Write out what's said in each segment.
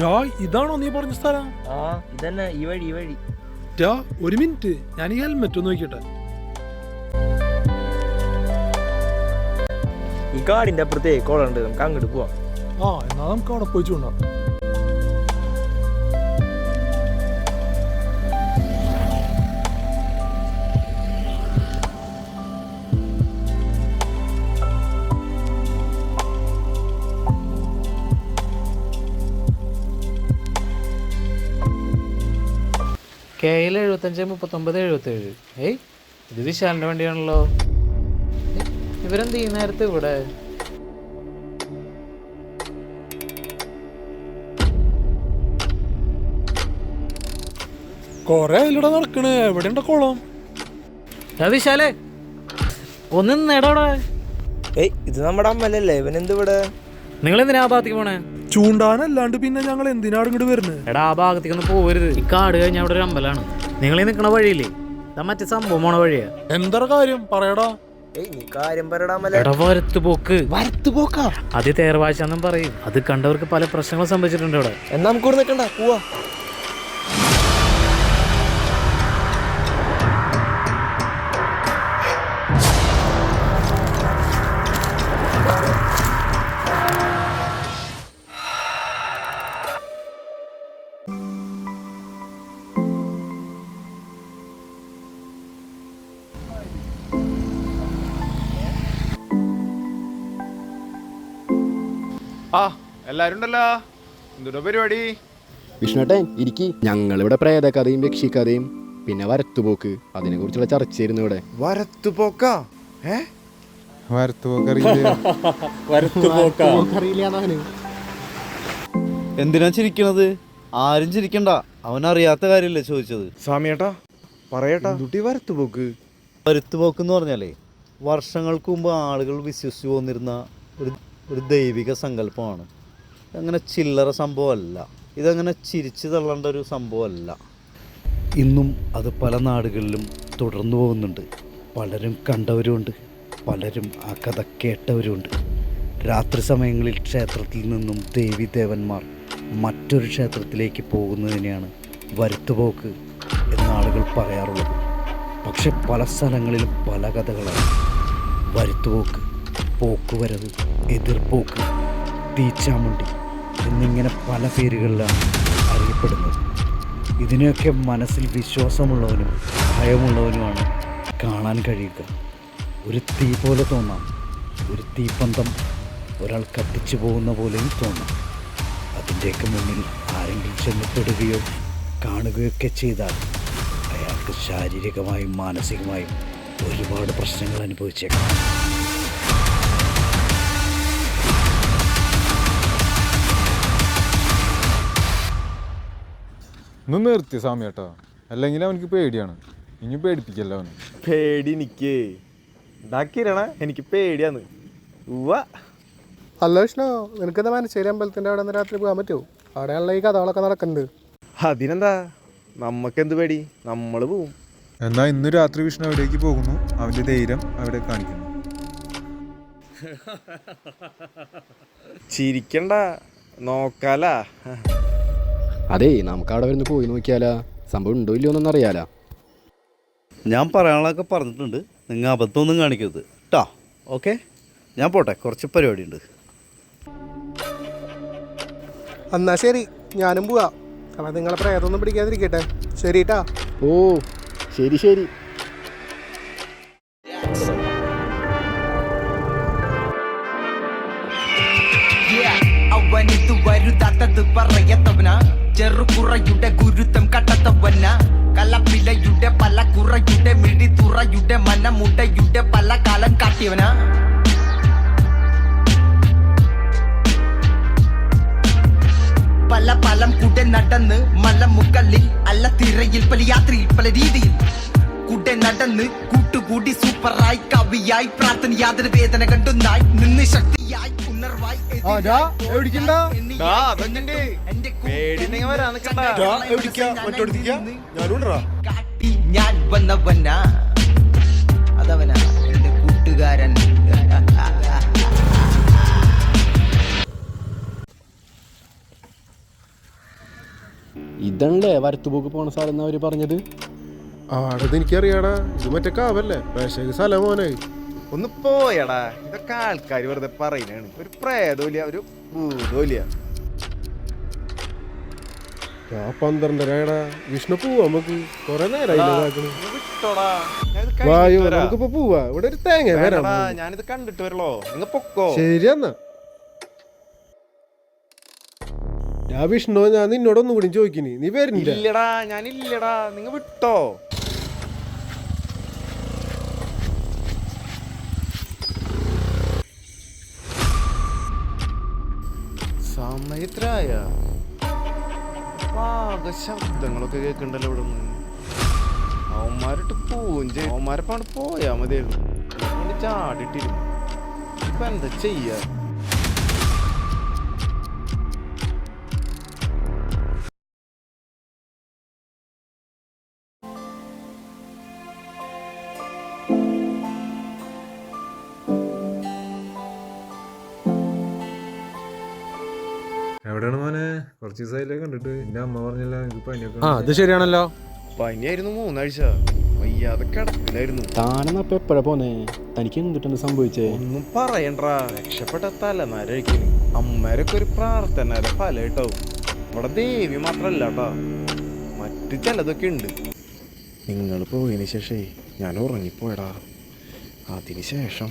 ടാ ഇതാണോ നീ പറഞ്ഞ സ്ഥലം? ആ ഇതന്നെ ഈ വഴി ഈ വഴി. ടാ ഒരു മിനിറ്റ്. ഞാൻ ഈ ഹെൽമെറ്റ് ഒന്ന് നോക്കിട്ടെ ഈ കാടിന്റെ അപ്പുറത്തേ കുളമുണ്ട് നമുക്ക് അങ്ങോട്ട് പോവാം. ആ എന്നാ നമുക്ക് അവിടെ പോയി കെ എൽ എഴുപത്തഞ്ച് മുപ്പത്തൊമ്പത് എഴുപത്തേഴ്. ഏയ് ഇത് വിശാലിന്റെ വണ്ടിയാണല്ലോ. ഇവരെന്ത് ഈ നേരത്തെ ഇവിടെ? കൊറേ അതിലൂടെ നടക്കണ്. എവിടെയുണ്ട കുളം? ആ വിശാലേ ഒന്ന് നേടാവിടെ ഏയ് ഇത് നമ്മുടെ അമ്മലല്ലേ? ഇവൻ എന്ത് ഇവിടെ നിങ്ങൾ എന്തിനാ ആ ഭാഗത്തേക്ക് പോണേ? ചൂണ്ടാനല്ലാണ്ട് പിന്നെ ഞങ്ങൾ എന്തിനാണ് ഇങ്ങോട്ട് വരുന്നത്? എടാ ആ ഭാഗത്തേക്ക് ഒന്ന് പോവരുത്. ഈ കാട് കഴിഞ്ഞാൽ അവിടെ ഒരു അമ്പലമാണ്. നിങ്ങൾ ഈ നിൽക്കണ വഴിയില്ലേ? ഇതാ മറ്റേ സംഭവം പോണ വഴിയാ. എന്താ കാര്യം? പറയടാ. എടാ വരത്ത് പോക്ക്? വരത്ത് പോക്കാ അത് തേർവാശാന്നും പറയും. അത് കണ്ടവർക്ക് പല പ്രശ്നങ്ങളും സംഭവിച്ചിട്ടുണ്ട് ഇവിടെ. എന്നാ നമുക്ക് ഇവിടെ നിൽക്കണ്ട പോവാ. ആ എല്ലാരും ഉണ്ടല്ലോ. എന്തുണ്ടോ പരിപാടി? വിഷ്ണുട്ടൻ ഇരിക്കി. ഞങ്ങളിവിടെ പ്രേതകഥയും രക്ഷിക്കഥയും പിന്നെ വരത്തുപോക്ക്. അതിനെ കുറിച്ചുള്ള ചർച്ചയായിരുന്നു ഇവിടെ. വരത്തുപോക്ക? ഏ? എന്തിനാ ചിരിക്കണത്? ആരും ചിരിക്കണ്ട. അവൻ അറിയാത്ത കാര്യമല്ലേ ചോദിച്ചത്. സ്വാമിയേട്ടാ പറയട്ടാ. കുട്ടി വരത്തുപോക്ക്? വരുത്തുപോക്ക് എന്ന് പറഞ്ഞാലേ വർഷങ്ങൾക്ക് മുമ്പ് ആളുകൾ വിശ്വസിച്ചു പോന്നിരുന്ന ഒരു ഒരു ദൈവിക സങ്കല്പമാണ്. അങ്ങനെ ചില്ലറ സംഭവമല്ല. ഇതങ്ങനെ ചിരിച്ചു തള്ളേണ്ട ഒരു സംഭവമല്ല. ഇന്നും അത് പല നാടുകളിലും തുടർന്നു പോകുന്നുണ്ട്. പലരും കണ്ടവരുമുണ്ട്. പലരും ആ കഥ കേട്ടവരുമുണ്ട്. രാത്രി സമയങ്ങളിൽ ക്ഷേത്രത്തിൽ നിന്നും ദേവി ദേവന്മാർ മറ്റൊരു ക്ഷേത്രത്തിലേക്ക് പോകുന്നതിനെയാണ് വരുത്തുപോക്ക് എന്ന ആളുകൾ പറയാറുള്ളത്. പക്ഷെ പല സ്ഥലങ്ങളിലും പല കഥകളാണ് വരുത്തുപോക്ക് പോക്കുവരവ്. എതിർപ്പോക്ക് തീച്ചാമുണ്ടി എന്നിങ്ങനെ പല പേരുകളിലാണ് അറിയപ്പെടുന്നത്. ഇതിനെയൊക്കെ മനസ്സിൽ വിശ്വാസമുള്ളവനും ഭയമുള്ളവനുമാണ് കാണാൻ കഴിയുക. ഒരു തീ പോലെ തോന്നാം ഒരു തീപ്പന്തം ഒരാൾ കത്തിച്ചു പോകുന്ന പോലെയും തോന്നാം. അതിന്റെയൊക്കെ മുന്നിൽ ആരെങ്കിലും ചെന്നപ്പെടുകയോ കാണുകയൊക്കെ ചെയ്താൽ അയാൾക്ക് ശാരീരികമായും മാനസികമായും ഒരുപാട് പ്രശ്നങ്ങൾ അനുഭവിച്ചേക്കാം. ഒന്ന് നിർത്തി സ്വാമി കേട്ടോ. അല്ലെങ്കിൽ അവനിക്ക് പേടിയാണ്. ഇനി പേടിപ്പിക്കല്ലോ അവന്. പേടി എനിക്ക് ഇതാക്കിരണ എനിക്ക് പേടിയാന്ന് ഉവ്വ. അല്ല വിഷ്ണു നിനക്കെന്താ മനശ്ശേരി അമ്പലത്തിന്റെ അവിടെ നിന്ന് രാത്രി പോകാൻ പറ്റുമോ? അവിടെയുള്ള ഈ കഥകളൊക്കെ നടക്കുന്നുണ്ട് അതിനെന്താ? നമ്മക്കെന്ത് പേടി? നമ്മൾ പോവും. എന്നാ ഇന്ന് രാത്രി വിഷ്ണു അവിടേക്ക് പോകുന്നു. അവന്റെ ധൈര്യം അവിടെ കാണിക്കുന്നു. ചിരിക്കണ്ട. നോക്കാലാ. അതേ നമുക്ക് അവിടെ വരുന്ന പോയി നോക്കിയാലാ. സംഭവം ഉണ്ടോ ഇല്ലയോ എന്നൊന്നും അറിയാലാ. ഞാൻ പറയാനുള്ളതൊക്കെ പറഞ്ഞിട്ടുണ്ട്. നിങ്ങൾ അബദ്ധമൊന്നും കാണിക്കരുത്. കേട്ടോ ഓക്കെ? ഞാൻ പോട്ടെ കുറച്ച് പരിപാടിയുണ്ട്. എന്നാ ശരി ഞാനും പോവാ. അപ്പം നിങ്ങളെ പ്രേതമൊന്നും പിടിക്കാതിരിക്കട്ടെ. ശരി കേട്ടാ ഓ ശരി ശരി. വരുതാത്തത് പറയത്തവന. ചെറുകുറയുടെ ഗുരുത്വം കട്ടത്തവന്ന കലപ്പിലയുടെ പല കുറയുടെ മിഴിതുറയുടെ മനമുടയുടെ പല കാലം കാട്ടിയവന. പല പലം കൂടെ നടന്ന് മലമുകളിൽ അല്ല തിരയിൽ പല യാത്രയിൽ പല രീതിയിൽ. കൂടെ നടന്ന് കൂട്ടുകൂടി സൂപ്പറായി കവിയായി പ്രാർത്ഥന യാതൊരു വേദന കണ്ടൊന്നായി. നിന്ന് ശക്തിയായി ഞാൻ വന്നവനാ. അതവനാ. എന്റെ കൂട്ടുകാരൻ. ഇതല്ലേ വരത്തുപോക്ക് പോണ സ്ഥലം അവർ പറഞ്ഞത്? ആടത് എനിക്കറിയാടാ ഇത് മറ്റേ കാവല്ലേ? പക്ഷേ സ്ഥലം മോനെ. ഒന്ന് പോയടാ. ഇതൊക്കെ ആൾക്കാർ വെറുതെ പറയുന്നതാണ്. ഒരു പ്രേതമില്ല ഒരു ഭൂതമില്ല ആ പന്ത്രണ്ടരടാ വിഷ്ണു പോവാ നമുക്ക്. കൊറേ നേരമായി നമുക്കിപ്പോ ഇവിടെ ഒരു തേങ്ങ വരാം വേണ്ടടാ, ഞാനിത് കണ്ടിട്ട് വരല്ലോ നിങ്ങ പൊക്കോ. ശരിയെന്നാ ഞാൻ വിഷ്ണു ഞാൻ നിന്നോട് ഒന്നും കൂടി ചോദിക്കിനി നീ വരുന്നില്ല ഇല്ലടാ ഞാനില്ലടാ. നിങ്ങ വിട്ടോ. പാക ശബ്ദങ്ങളൊക്കെ കേൾക്കണ്ടല്ലോ ഇവിടെ നിന്ന് അവന്മാരിട്ട് പൂഞ്ച അവന്മാരെ പോയാ മതിയായിരുന്നു. ചാടിട്ടിരുന്നു ഇപ്പൊ എന്താ ചെയ്യാ? എവിടെയാണ് മോനെ? കുറച്ച് ദിവസമായില്ലേ കണ്ടിട്ട്. എന്റെ അമ്മ പറഞ്ഞില്ല എനിക്ക് പനിയൊക്കെ ആ അത് ശരിയാണല്ലോ. പനിയായിരുന്നു മൂന്നാഴ്ച. വയ്യാതെ കിടപ്പിലായിരുന്നു. താനെന്നപ്പ എപ്പോഴാ പോന്നേ? തനിക്ക് എന്തിട്ടാണ് സംഭവിച്ചേ? ഒന്നും പറയണ്ടാ. രക്ഷപ്പെട്ട തലനാരഴിക്കുന്നു അമ്മേരൊക്കെ ഒരു പ്രാർത്ഥനയുടെ ഫലം കേട്ടാവും ഇവിടെ ദേവി മാത്രല്ല കേട്ടോ. മറ്റു ചിലതൊക്കെ ഉണ്ട്. നിങ്ങൾ പോയതിന് ശേഷേ ഞാൻ ഉറങ്ങിപ്പോയടാ. അതിന് ശേഷം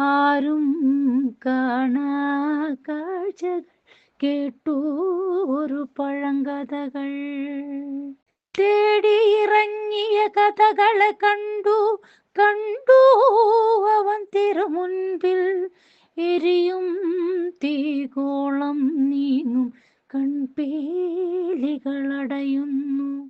ആരും കാണാ കാഴ്ച കേട്ടു ഒരു പഴങ്കഥകൾ. തേടി ഇറങ്ങിയ കഥകളെ കണ്ടു. കണ്ടു അവൻ തിരുമുൻപിൽ. എരിയും തീകോളം നീങ്ങും. കൺപേലികളടയുന്നു.